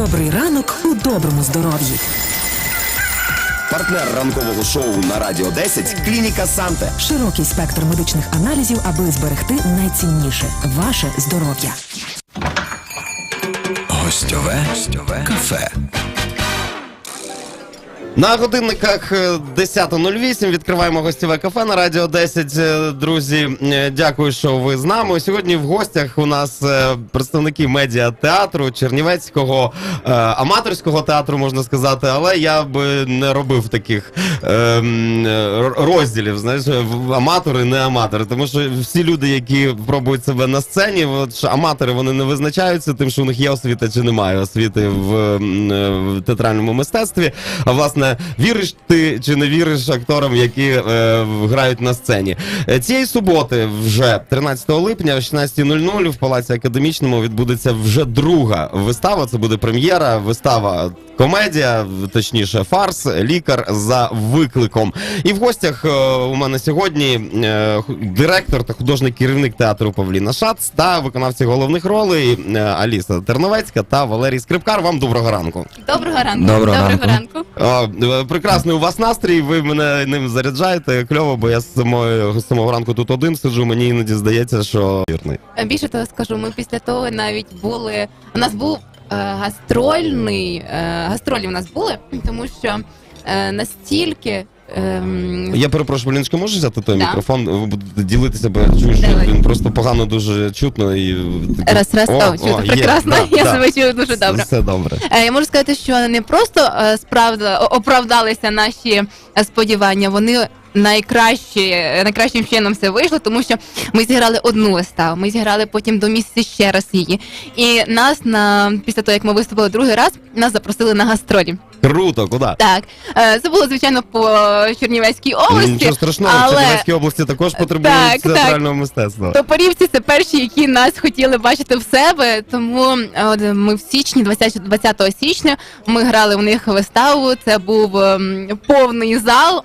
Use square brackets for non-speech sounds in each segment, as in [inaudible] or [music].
Добрий ранок у доброму здоров'ї. Партнер ранкового шоу на Радіо 10 клініка Санте. Широкий спектр медичних аналізів, аби зберегти найцінніше ваше здоров'я. Гостьове, гостьове кафе. На годинниках е, 10.08 відкриваємо гостєве кафе на Радіо 10. Е, Друзі, е, дякую, що ви з нами. Сьогодні в гостях у нас е, представники медіа театру, Чернівецького е, аматорського театру, можна сказати, але я би не робив таких е, е, розділів. Знаєш, аматори, не аматори. Тому що всі люди, які пробують себе на сцені, от, аматори вони не визначаються тим, що у них є освіта чи немає освіти е, в театральному мистецтві. А власне, віриш ти чи не віриш акторам, які е, грають на сцені? Е, Цієї суботи, вже 13 липня, о 16.00 в Палаці Академічному відбудеться вже друга вистава. Це буде прем'єра, вистава. Комедія, точніше, фарс, лікар за викликом. І в гостях е, у мене сьогодні е, директор та художник керівник театру Павліна Шац та виконавці головних ролей е, Аліса Терновецька та Валерій Скрипкар. Вам доброго ранку. Доброго ранку. Доброго ранку. ранку. Прекрасний у вас настрій. Ви мене ним заряджаєте. Кльово, бо я з самого, з самого ранку тут один сиджу. Мені іноді здається, що вірний. Е, Більше того скажу, ми після того навіть були. У нас був е, гастрольний е, гастролі. У нас були, тому що е, настільки. Ем, Я перепрошую, Поліночка, можеш взяти той Да. мікрофон? Ви будете ділитися, бо я чую, що Давай. він просто погано дуже чутно і таке- Раз, раз, о, чути є, прекрасно. да, [laughs] я да. себе чую дуже добре. Все добре. Е, Я можу сказати, що не просто е, справда о- оправдалися наші е, сподівання, вони найкраще, найкращим чином все вийшло, тому що ми зіграли одну виставу, ми зіграли потім до місяці ще раз її. І нас на після того, як ми виступили другий раз, нас запросили на гастролі. Круто, куди? Так, е, це було звичайно по Чернівецькій області. Нічого страшного, в Чернівецькій області також потребують Так, так. мистецтва. Топорівці це перші, які нас хотіли бачити в себе. Тому е, от, ми в січні, 20, 20 січня, ми грали в них виставу. Це був ем, повний зал.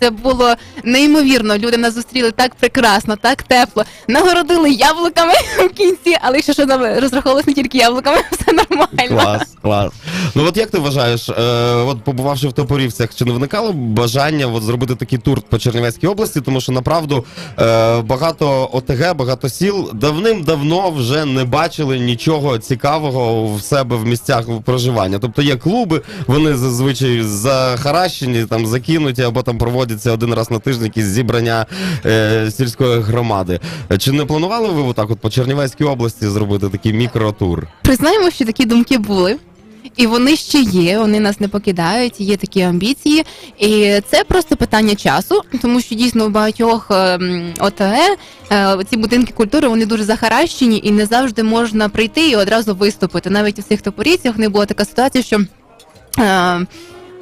Це було неймовірно. Люди нас зустріли так прекрасно, так тепло. Нагородили яблуками [laughs] в кінці, але ще що нам розраховувалось не тільки яблуками, [laughs] все нормально. Клас, клас. Ну от як ти вважаєш, е, от побувавши в Топорівцях, чи не виникало бажання от, зробити такий тур по Чернівецькій області? Тому що направду е, багато ОТГ, багато сіл давним-давно вже не бачили нічого цікавого в себе в місцях проживання. Тобто є клуби, вони зазвичай захаращені, там закинуті або там проводяться один раз на тиждень якісь зібрання е, сільської громади. Чи не планували ви отак от по Чернівецькій області зробити такий мікротур? Признаємо, що такі думки були. І вони ще є, вони нас не покидають, є такі амбіції. І це просто питання часу, тому що дійсно у багатьох ем, ОТГ е, ці будинки культури вони дуже захаращені і не завжди можна прийти і одразу виступити. Навіть у цих топорійцях не була така ситуація, що.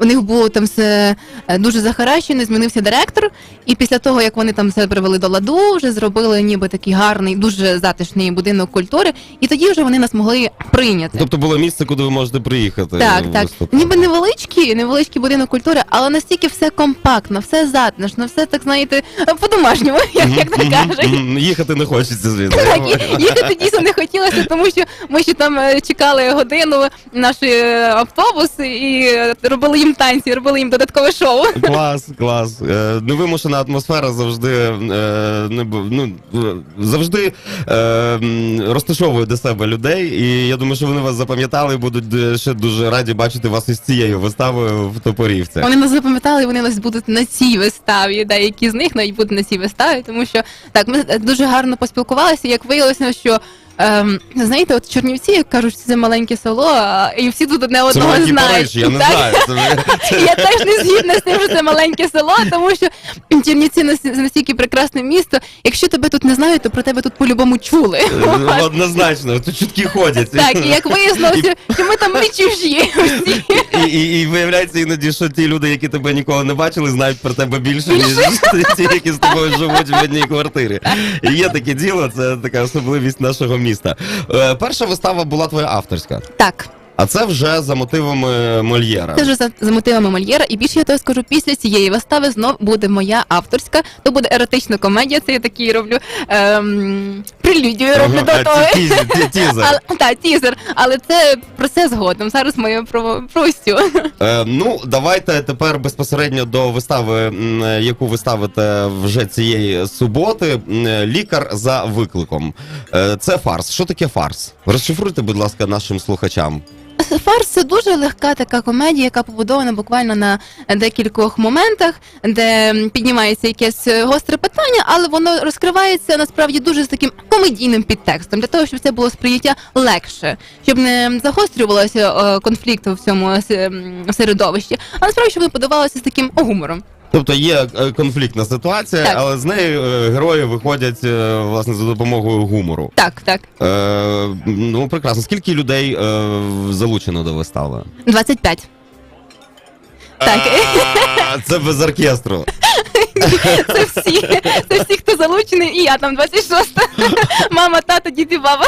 Е, у них було там все е, дуже захаращено, змінився директор, і після того, як вони там все привели до ладу, вже зробили ніби такий гарний, дуже затишний будинок культури, і тоді вже вони нас могли прийняти. Тобто було місце, куди ви можете приїхати. Так, так. виступати. Ніби невеличкий, невеличкий будинок культури, але настільки все компактно, все затишно, все так знаєте, по-домашньому, [laughs] як, як Мгм, кажуть. Їхати не хочеться звідси. Так, їхати дійсно не хотілося, тому що ми ще там е, чекали годину наш е, автобус і е, робили їм танці, робили їм додаткове шоу. Клас, клас. Е, Невимушена атмосфера завжди е, не бу- ну, е, завжди е, м, розташовує до себе людей. І я думаю, що вони вас запам'ятали і будуть е, ще дуже раді бачити вас із цією виставою в Топорівцях. Вони нас запам'ятали, і вони нас будуть на цій виставі. Деякі з них навіть будуть на цій виставі, тому що так ми е, дуже гарно поспілкувалися. Як виявилося, що ем, знаєте, от Чернівці як кажуть, це маленьке село, а, і всі тут одне Це одного маленький знають. Париж, я не Так? знаю. [laughs] Це, Я теж не згідна з тим, що це маленьке село, тому що Чернівці нас- настільки прекрасне місто. Якщо тебе тут не знають, то про тебе тут по-любому чули. е, [laughs] однозначно, тут чутки ходять. Так, і як вияснилося, що ми там не чужі. [laughs] всі. І, і, виявляється іноді, що ті люди, які тебе ніколи не бачили, знають про тебе більше, ніж [laughs] ті, які з тобою живуть в одній квартирі. І є таке діло, це така особливість нашого міста. Е, перша вистава була твоя авторська. Так. А це вже за мотивами Мольєра. Це вже за, за мотивами Мольєра, і більше я тобі скажу, після цієї вистави знов буде моя авторська, то буде еротична комедія. Це я такий роблю ем, прелюдію роблю Ага, до того. ті- тізер, [laughs] тізер. Але, тізер, але це про це згодом. Зараз ми про, про цю. Е, ну, давайте тепер безпосередньо до вистави, е, яку ви ставите вже цієї суботи. Е, Лікар за викликом. Е, це фарс. Що таке фарс? Розшифруйте, будь ласка, нашим слухачам. Фарс це дуже легка така комедія, яка побудована буквально на декількох моментах, де піднімається якесь е, гостре питання, але воно розкривається насправді дуже з таким комедійним підтекстом, для того, щоб це було сприйняття легше, щоб не загострювалося е, конфлікт в цьому середовищі, а насправді щоб воно подавалося з таким гумором. Тобто є е, конфліктна ситуація, Так. але з нею е, герої виходять е, власне за допомогою гумору. Так, так. Е, ну, прекрасно. Скільки людей е, залучено до вистави? 25. Так. [laughs] Це без оркестру. Це всі, це всі, хто залучений, і я там 26. [laughs] Мама, тато, дід і баба.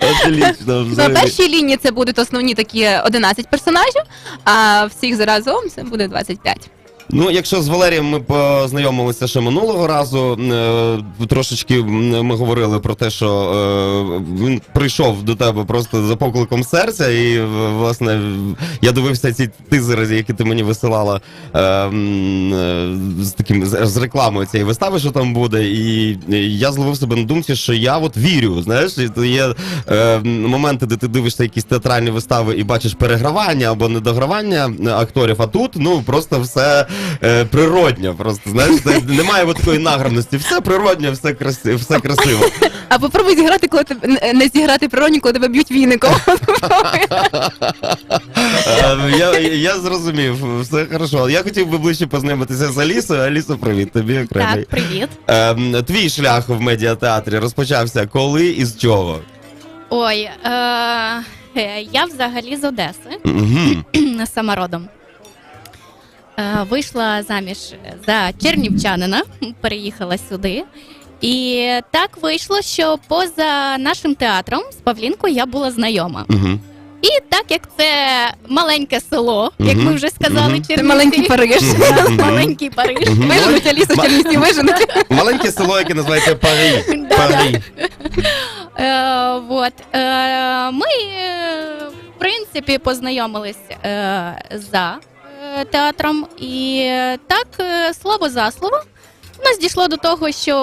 Отлично. На першій лінії це будуть основні такі 11 персонажів, а всіх заразом це буде 25. Ну, якщо з Валерієм ми познайомилися ще минулого разу, е, трошечки ми говорили про те, що е, він прийшов до тебе просто за покликом серця, і власне я дивився ці тизери, які ти мені висилала е, з таким з, рекламою цієї вистави, що там буде, і я зловив себе на думці, що я от вірю. Знаєш, то є моменти, де ти дивишся якісь театральні вистави і бачиш перегравання або недогравання акторів, а тут ну просто все е, природньо. Просто знаєш, це немає от такої награності. Все природньо, все красиво, все красиво. А попробуй зіграти, коли тебе не- не зіграти природні, коли тебе б'ють віником. Е, Я, я зрозумів, все хорошо. Я хотів би ближче познайомитися з Алісою. Алісо, привіт, тобі окремий. Так, привіт. Ем, твій шлях в медіатеатрі розпочався коли і з чого? Ой, е, е, я взагалі з Одеси, Угу. сама родом. Е, вийшла заміж за чернівчанина, переїхала сюди. І так вийшло, що поза нашим театром з Павлінкою я була знайома. Угу. І так як це маленьке село, як ми вже сказали. Це маленький Париж. Маленький Париж. Виженуть, Аліса, Чернівці виженуть. Маленьке село, яке називається. Парі. [laughs] Е, вот. Е, ми, в принципі, познайомились за театром, і е, так, е, слово за слово. У нас дійшло до того, що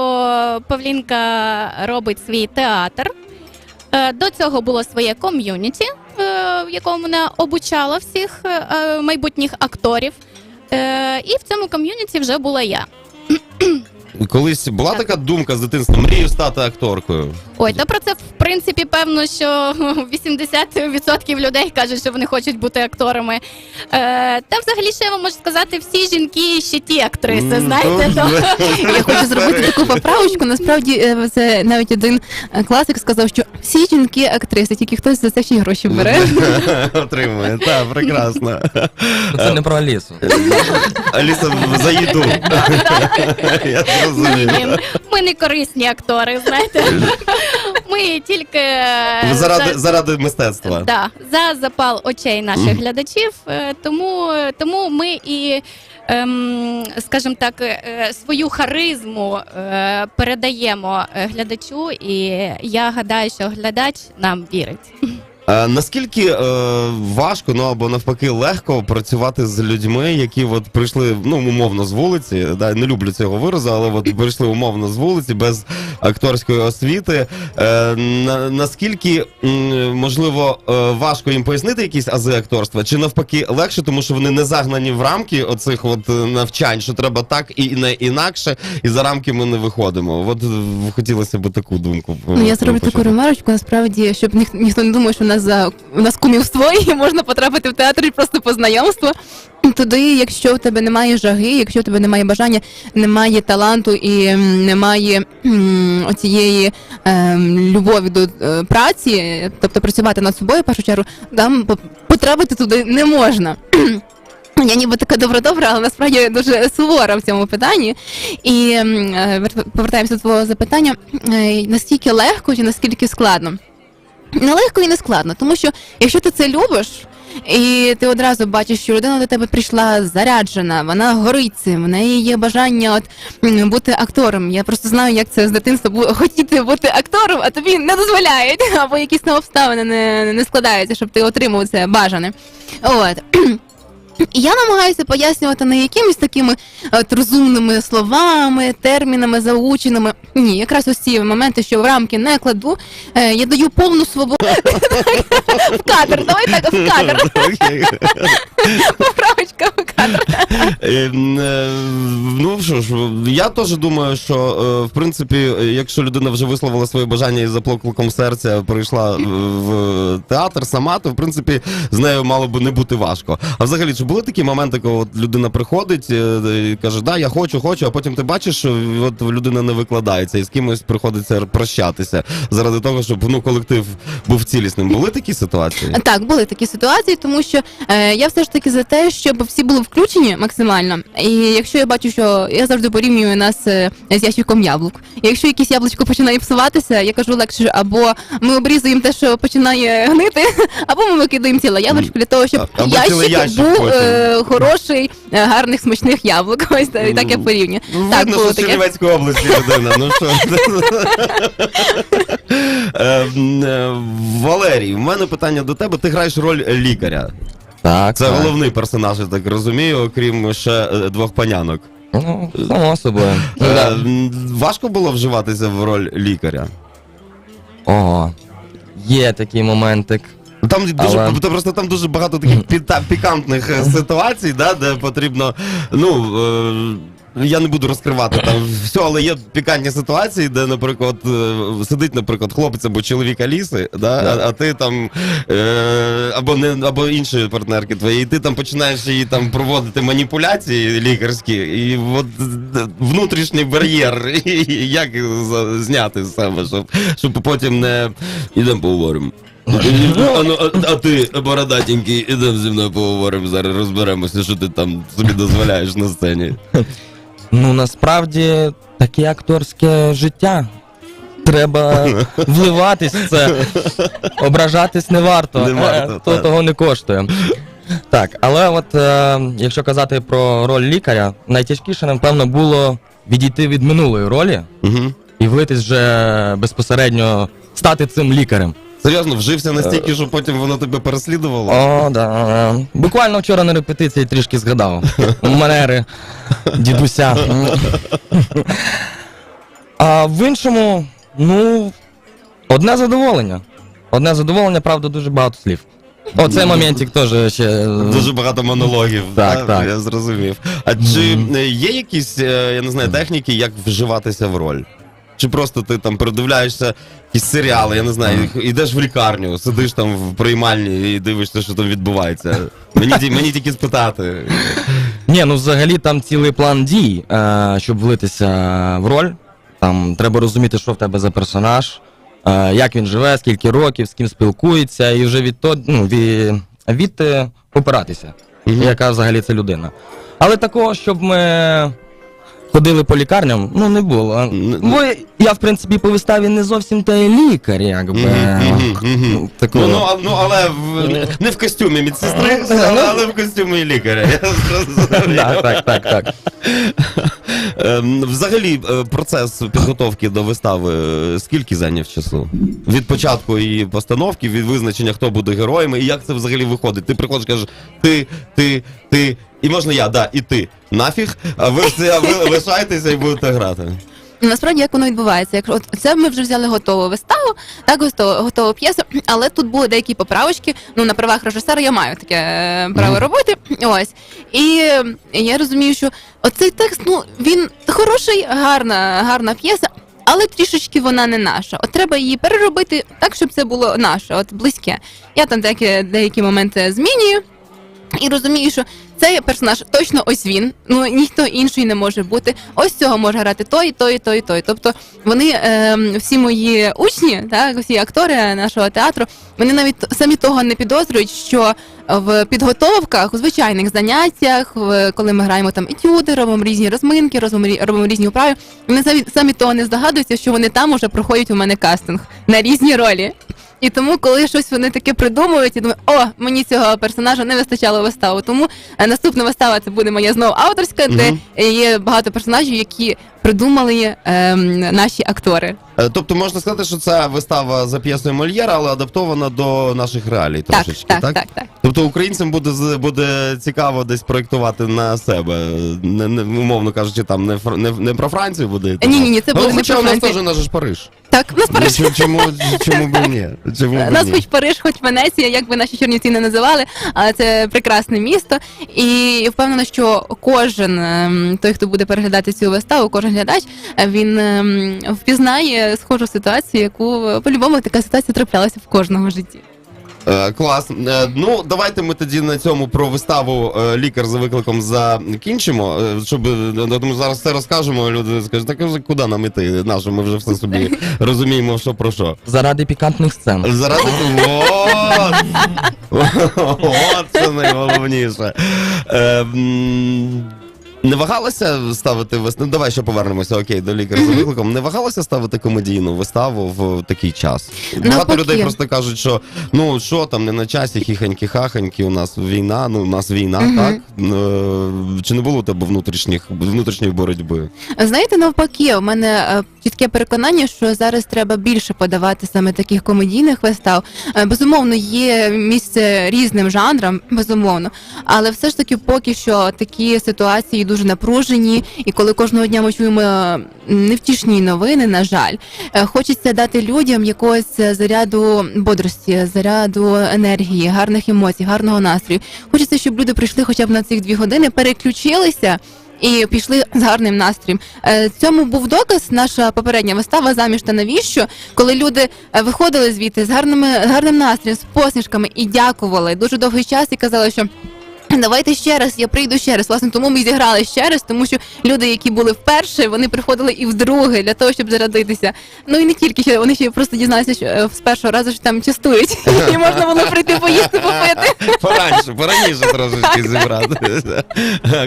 Павлінка робить свій театр. Е, До цього було своє ком'юніті, е, в якому вона обучала всіх е, е, майбутніх акторів. Е, І в цьому ком'юніті вже була я. Колись була Так. така думка з дитинства, мрію стати акторкою. Ой, та про це в принципі певно, що [laughs] 80% людей кажуть, що вони хочуть бути акторами. Е, та взагалі ще я вам можу сказати, всі жінки ще ті актриси, М, знаєте, то то [laughs] Я хочу зробити таку поправочку. Насправді е, це навіть один е, класик сказав, що всі жінки актриси, тільки хтось за це ще й гроші бере. [laughs] Отримує. Так, прекрасно. Це не про Алісу. Аліса, за їду. Я зрозумів. Ні, ми не корисні актори, знаєте. Ми тільки е, Заради, за- заради мистецтва. Да, за запал очей наших Мгм. глядачів. Е, Тому, тому ми і, ем, скажімо так, е, свою харизму е, передаємо е, глядачу, і я гадаю, що глядач нам вірить. Е, наскільки е, важко, ну або навпаки легко працювати з людьми, які от прийшли ну умовно з вулиці, да, не люблю цього виразу, але от прийшли умовно з вулиці без акторської освіти. Е, на, наскільки м, можливо е, важко їм пояснити якісь ази акторства, чи навпаки легше, тому що вони не загнані в рамки оцих от е, навчань, що треба так і не інакше, і за рамки ми не виходимо. От хотілося б таку думку. Ну, я зроблю таку ремарочку, насправді, щоб ніх, ніхто не думав, що у нас за у нас кумівство [laughs] і можна потрапити в театр і просто по знайомству. Туди, якщо в тебе немає жаги, якщо в тебе немає бажання, немає таланту і немає м, оцієї ем, любові до е, праці, тобто працювати над собою в першу чергу, там потрапити туди не можна. [clears throat] Я ніби така добра-добра, але насправді я дуже сувора в цьому питанні. І е, повертаємося до твого запитання: е, наскільки легко чи наскільки складно? Нелегко і не складно, тому що якщо ти це любиш. І ти одразу бачиш, що людина до тебе прийшла заряджена, вона горить цим, в неї є бажання от бути актором. Я просто знаю, як це з дитинства бу- [laughs] хотіти бути актором, а тобі не дозволяють, [laughs] або якісь обставини не, не складаються, щоб ти отримав це бажане. От. [clears throat] Я намагаюся пояснювати не якимись такими от, розумними словами, термінами, заученими. Ні, якраз ось ці моменти, що в рамки не кладу, е, я даю повну свободу [laughs] в кадр. Давай так в кадр. Поправочка в кадр. Ем, е, Ну що ж, я теж думаю, що е, в принципі, е, якщо людина вже висловила своє бажання і за покликом серця прийшла е, в театр сама, то в принципі з нею мало би не бути важко. А взагалі, чи були такі моменти, коли от людина приходить е, і каже, да, я хочу, хочу, а потім ти бачиш, що от людина не викладається і з кимось приходиться прощатися заради того, щоб ну колектив був цілісним. Були такі ситуації? Так, були такі ситуації, тому що е, я все ж таки за те, щоб всі були включені максимально. І якщо я бачу, що я завжди порівнюю нас е, з ящиком яблук. І якщо якесь яблучко починає псуватися, я кажу легше, або ми обрізуємо те, що починає гнити, [laughs] або ми викидаємо ціле яблучко для того, щоб ящик був е, хороший, е, гарних смачних яблук. [laughs] Ось так, і так я порівнюю. Так, Видно, було що з таке. Чернівецької області людина. Ну що? Е, м, е, Валерій, в мене питання до тебе. Ти граєш роль лікаря. Так, Це так. головний персонаж, я так розумію, окрім ще е, двох панянок. Ну, само собою. Е, м, Важко було вживатися в роль лікаря. Ого. Є такий моментик. Там дуже Але- то просто там дуже багато таких піта- пікантних е, ситуацій, да, де потрібно. Ну е, я не буду розкривати там все, але є пікантні ситуації, де, наприклад, е, сидить, наприклад, хлопець або чоловік Аліси, да, а, а ти там е, або не або інші партнерки твої, і ти там починаєш її там проводити маніпуляції лікарські, і от е, внутрішній бар'єр, [laughs] і як за- зняти з себе, щоб, щоб потім не ідемо поговоримо. А, ну, а, а ти, бородатенький, ідемо зі мною поговоримо зараз, розберемося, що ти там собі дозволяєш на сцені. Ну насправді таке акторське життя. Треба [laughs] вливатись в це. Ображатись не варто. Не варто, Е, То так. того не коштує. Так, але от е, якщо казати про роль лікаря, найтяжкіше, напевно, було відійти від минулої ролі Угу. і влитись вже безпосередньо стати цим лікарем. Серйозно, вжився настільки, що потім воно тебе переслідувало? О, да. Буквально вчора на репетиції трішки згадав. Манери дідуся. А в іншому, ну, одне задоволення. Одне задоволення, правда, дуже багато слів. О, цей моментик теж ще. Дуже багато монологів. Так, да, так. Я зрозумів. А чи е, є якісь, е, я не знаю, техніки, як вживатися в роль? Чи просто ти там передивляєшся якісь серіали, я не знаю, йдеш в лікарню, сидиш там в приймальні і дивишся, що там відбувається. Мені, мені тільки спитати. Ні, ну взагалі там цілий план дій, е, щоб влитися в роль. Там треба розуміти, що в тебе за персонаж, е, як він живе, скільки років, з ким спілкується, і вже від то, ну, від, від е, опиратися, яка взагалі це людина. Але такого, щоб ми ходили по лікарням, ну не було. Бо я, в принципі, по виставі не зовсім та й лікар, якби. Ну, такого. Ну, ну, а- ну, але в, не в костюмі медсестри, але, [laughs] але в костюмі лікаря. Я [laughs] зрозумів. Так, так, так, так. [laughs] Ем, Взагалі, е, процес підготовки до вистави е, скільки зайняв часу? Від початку її постановки, від визначення, хто буде героями, і як це взагалі виходить? Ти приходиш, кажеш, ти, ти, ти, і можна я, да, і ти. Нафіг, а ви все ви лишайтеся і будете грати. Насправді як воно відбувається? Якщо от це ми вже взяли готову виставу, так готову, готову п'єсу, але тут були деякі поправочки. Ну на правах режисера я маю таке е, право робити. Ось і я розумію, що оцей текст, ну він хороший, гарна, гарна п'єса. Але трішечки вона не наша. От треба її переробити так, щоб це було наше, от близьке. Я там деякі, деякі моменти змінюю, і розумію, що цей персонаж точно ось він. Ну ніхто інший не може бути. Ось цього може грати той, той, той, той. Тобто вони ем, всі мої учні, так всі актори нашого театру, вони навіть самі того не підозрюють, що в підготовках, у звичайних заняттях, коли ми граємо там етюди, робимо різні розминки, робимо різні вправи. Вони самі, самі того не здогадуються, що вони там уже проходять у мене кастинг на різні ролі. І тому, коли щось вони таке придумують, я думаю, о, мені цього персонажа не вистачало виставу. Тому е, наступна вистава це буде моя знову авторська, де є багато персонажів, які придумали ем, наші актори. Е, Тобто можна сказати, що це вистава за п'єсою Мольєра, але адаптована до наших реалій Так, трошечки, так, так? так, так. Тобто українцям буде буде цікаво десь проєктувати на себе, не, не умовно кажучи, там не, не, не про Францію буде. Ні, ні, ні, це ну, буде не хоча про у нас теж наш ж Париж. Так, у нас Ну, Париж. чому, чому, чому б ні? Чому б Нас ні? хоч Париж, хоч Венеція, як би наші чернівці не називали, але це прекрасне місто. І впевнена, що кожен ем, той, хто буде переглядати цю виставу, кожен глядач, він ем, впізнає схожу ситуацію, яку е, по-любому така ситуація траплялася в кожного житті. Е, клас. Е, ну, давайте ми тоді на цьому про виставу е, лікар за викликом закінчимо. Щоб тому зараз все розкажемо. Люди скажуть, так вже куди нам іти? Нащо ми вже все собі розуміємо, що про що. Заради пікантних сцен. Заради [laughs] от! [laughs] От це найголовніше. Не вагалася ставити виставу? Ну, давай ще повернемося, окей, до лікаря за викликом. Не вагалася ставити комедійну виставу в такий час. Багато людей просто кажуть, що ну що там не на часі, хіханькі-хаханькі, у нас війна, ну у нас війна, так? Е, Чи не було у тебе внутрішніх внутрішньої боротьби? Знаєте, навпаки, у мене е, чітке переконання, що зараз треба більше подавати саме таких комедійних вистав. Е, Безумовно, є місце різним жанрам, безумовно, але все ж таки, поки що такі ситуації дуже напружені, і коли кожного дня ми чуємо е, невтішні новини, на жаль, е, хочеться дати людям якогось заряду бодрості, заряду енергії, гарних емоцій, гарного настрою. Хочеться, щоб люди прийшли хоча б на цих дві години, переключилися. І пішли з гарним настроєм. Е, Цьому був доказ наша попередня вистава заміж та навіщо, коли люди е, виходили звідти з гарними гарним настроєм, з посмішками і дякували дуже довгий час і казали, що. Давайте ще раз, я прийду ще раз. Власне, тому ми зіграли ще раз, тому що люди, які були вперше, вони приходили і вдруге для того, щоб зарадитися. Ну і не тільки що вони ще просто дізналися, що е, з першого разу що там частують, [laughs] і можна було прийти поїсти, попити. Пораніше, пораніше трошечки зібрати.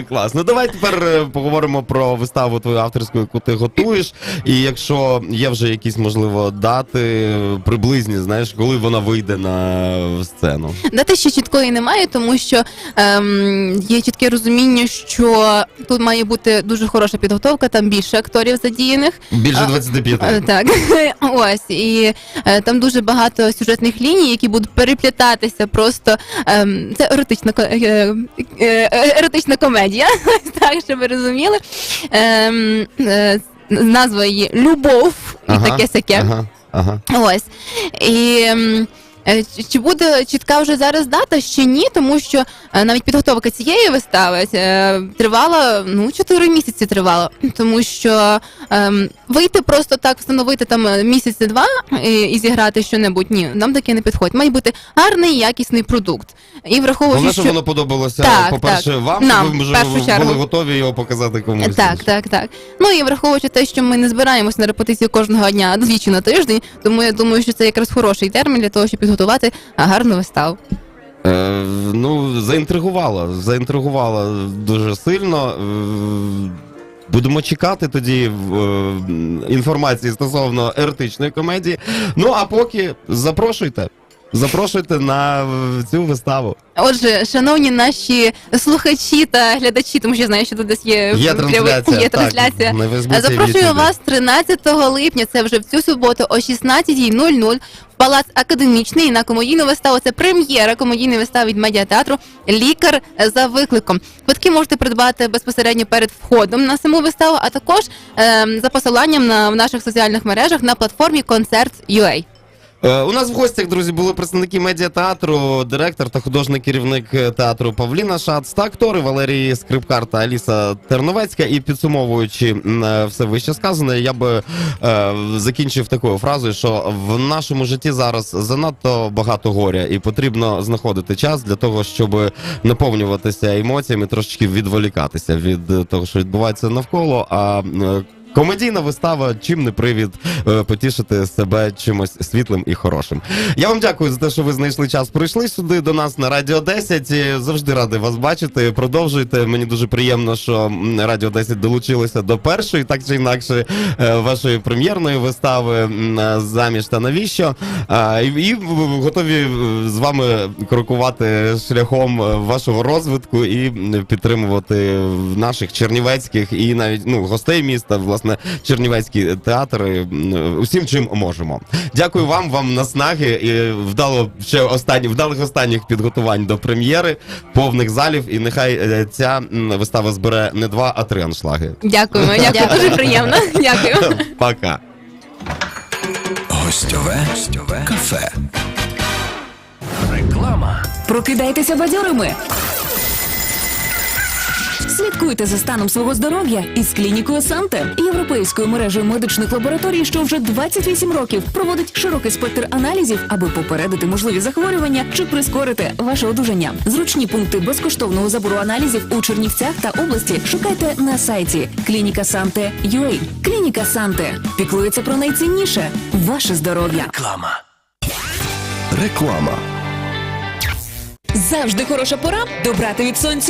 Клас. Ну давай тепер е, поговоримо про виставу твою авторську, яку ти готуєш. І якщо є вже якісь, можливо, дати е, приблизні, знаєш, коли вона вийде на сцену. Дати ще чіткої немає, тому що ем, є чітке розуміння, що тут має бути дуже хороша підготовка, там більше акторів задіяних. Більше А, 25. Е, Так, [laughs] ось і е, там дуже багато сюжетних ліній, які будуть переплітатися. Просто ем, це еротична ко- е, е, еротична комедія, [laughs] ось так щоб ви розуміли. Ем, е, назва її Любов і Ага, таке сяке. Ага, ага. Ось. І м, е, чи- чи буде чітка вже зараз дата? Ще ні, тому що е, навіть підготовка цієї вистави е, тривала ну 4 місяці тривала, тому що ем, вийти просто так, встановити там е, місяці-два і, і зіграти що-небудь. Ні, нам таке не підходить. Має бути гарний якісний продукт. І враховуючи, Головне, що воно подобалося, Так, по-перше, так. вам, Нам, щоб ви в вже першу чергу. були готові його показати комусь. Так, так, так. Ну і враховуючи те, що ми не збираємось на репетицію кожного дня а двічі на тиждень, тому я думаю, що це якраз хороший термін для того, щоб підготувати а, гарну виставу. Е, ну, заінтригувала, заінтригувала дуже сильно. Е, Будемо чекати тоді е, інформації стосовно еротичної комедії. Ну а поки запрошуйте. Запрошуйте на е, цю виставу. Отже, шановні наші слухачі та глядачі, тому що я знаю, що тут десь є, Є трансляція. є трансляція. Так, Запрошую вас 13 липня, це вже в цю суботу о 16.00 в Палац Академічний на комедійну виставу. Це прем'єра комедійної вистави від медіатеатру Лікар за викликом. Квитки можете придбати безпосередньо перед входом на саму виставу, а також ем, за посиланням на в наших соціальних мережах на платформі Концерт.ua. Е, У нас в гостях, друзі, були представники медіатеатру, директор та художній керівник е, театру Павліна Шац та актори Валерій Скрипкар та Аліса Терновецька. І підсумовуючи е, все вище сказане, я би е, закінчив такою фразою, що в нашому житті зараз занадто багато горя, і потрібно знаходити час для того, щоб наповнюватися емоціями, трошечки відволікатися від того, що відбувається навколо. А комедійна вистава, чим не привід е, потішити себе чимось світлим і хорошим. Я вам дякую за те, що ви знайшли час. Прийшли сюди до нас на Радіо 10. Завжди радий вас бачити. Продовжуйте. Мені дуже приємно, що Радіо 10 долучилося до першої, так чи інакше, е, вашої прем'єрної вистави е, заміж та навіщо. І, готові з вами крокувати шляхом вашого розвитку і підтримувати наших чернівецьких і навіть ну гостей міста, власне, чернівецькі театри м, усім, чим можемо. Дякую вам, вам наснаги і вдало ще останні вдалих останніх підготувань до прем'єри, повних залів. І нехай е, ця вистава збере не два, а три аншлаги. Дякуємо, [laughs] дякую, дуже приємно. Дякую. Пока. Гостьове, гостьове кафе. Реклама. Прокидайтеся бадьорими. Слідкуйте за станом свого здоров'я із клінікою Санте, європейською мережею медичних лабораторій, що вже 28 років проводить широкий спектр аналізів, аби попередити можливі захворювання чи прискорити ваше одужання. Зручні пункти безкоштовного забору аналізів у Чернівцях та області шукайте на сайті Клініка Санте UA. Клініка Санте піклується про найцінніше ваше здоров'я. Реклама. Реклама. Завжди хороша пора добрати від сонця.